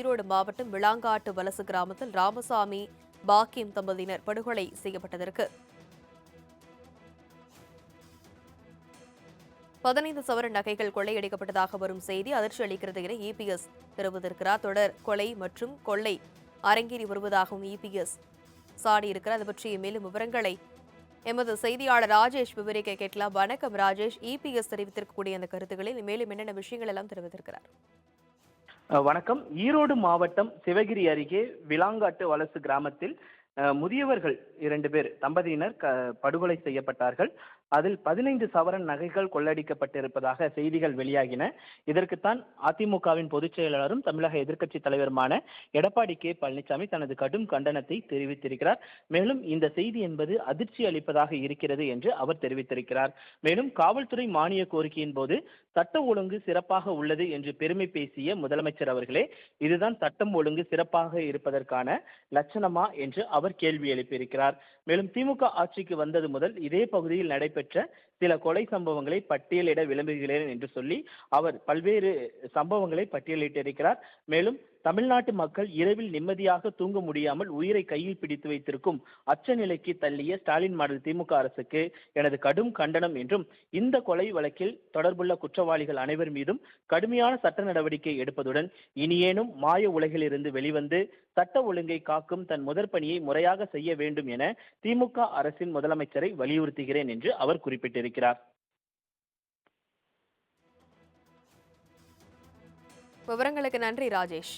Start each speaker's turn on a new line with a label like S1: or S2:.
S1: ஈரோடு மாவட்டம் விளாங்காட்டு வலசு கிராமத்தில் ராமசாமி பாக்கியம் தம்பதியினர் படுகொலை செய்யப்பட்டதற்கு. பதினைந்து சவர நகைகள் கொள்ளையடிக்கப்பட்டதாக வரும் செய்தி அதிர்ச்சி அளிக்கிறது என இபிஎஸ் தெரிவித்திருக்கிறார். தொடர் கொலை மற்றும் கொள்ளை அரங்கேறி வருவதாகவும் இபிஎஸ் சாடியிருக்கிறார். அது பற்றிய மேலும் விவரங்களை எமது செய்தியாளர் ராஜேஷ் விவரிக்க கேட்கலாம். வணக்கம் ராஜேஷ். இபிஎஸ் தெரிவித்திருக்கக்கூடிய அந்த கருத்துக்களில் மேலும் என்னென்ன விஷயங்கள் எல்லாம் தெரிவித்திருக்கிறார்?
S2: வணக்கம். ஈரோடு மாவட்டம் சிவகிரி அருகே விளாங்காட்டு வலசு கிராமத்தில் முதியவர்கள் இரண்டு பேர் தம்பதியினர் க படுகொலை செய்யப்பட்டார்கள். அதில் பதினைந்து சவரன் நகைகள் கொள்ளடிக்கப்பட்டிருப்பதாக செய்திகள் வெளியாகின. இதற்குத்தான் அதிமுகவின் பொதுச் செயலாளரும் தமிழக எதிர்க்கட்சி தலைவருமான எடப்பாடி கே. பழனிசாமி தனது கடும் கண்டனத்தை தெரிவித்திருக்கிறார். மேலும் இந்த செய்தி என்பது அதிர்ச்சி அளிப்பதாக இருக்கிறது என்று அவர் தெரிவித்திருக்கிறார். மேலும் காவல்துறை மானிய கோரிக்கையின் போது சட்ட ஒழுங்கு சிறப்பாக உள்ளது என்று பெருமை பேசிய முதலமைச்சர் அவர்களே இதுதான் சட்டம் ஒழுங்கு சிறப்பாக இருப்பதற்கான லட்சணமா என்று அவர் கேள்வி எழுப்பியிருக்கிறார். மேலும் திமுக ஆட்சிக்கு வந்தது முதல் இதே பகுதியில் நடைபெற்ற சில கொலை சம்பவங்களை பட்டியலிட விளம்புகிறேன் என்று சொல்லி அவர் பல்வேறு சம்பவங்களை பட்டியலிட்டிருக்கிறார். மேலும் தமிழ்நாட்டு மக்கள் இரவில் நிம்மதியாக தூங்க முடியாமல் உயிரை கையில் பிடித்து வைத்திருக்கும் அச்ச நிலைக்கு தள்ளிய ஸ்டாலின் மாடல் திமுக அரசுக்கு எனது கடும் கண்டனம் என்றும் இந்த கொலை வழக்கில் தொடர்புள்ள குற்றவாளிகள் அனைவர் மீதும் கடுமையான சட்ட நடவடிக்கை எடுப்பதுடன் இனியேனும் மாய உலகிலிருந்து வெளிவந்து சட்ட ஒழுங்கை காக்கும் தன் முதற்பணியை முறையாக செய்ய வேண்டும் என திமுக அரசின் முதலமைச்சரை வலியுறுத்துகிறேன் என்று அவர் குறிப்பிட்டிருக்கிறார்.
S1: விவரங்களுக்கு நன்றி ராஜேஷ்.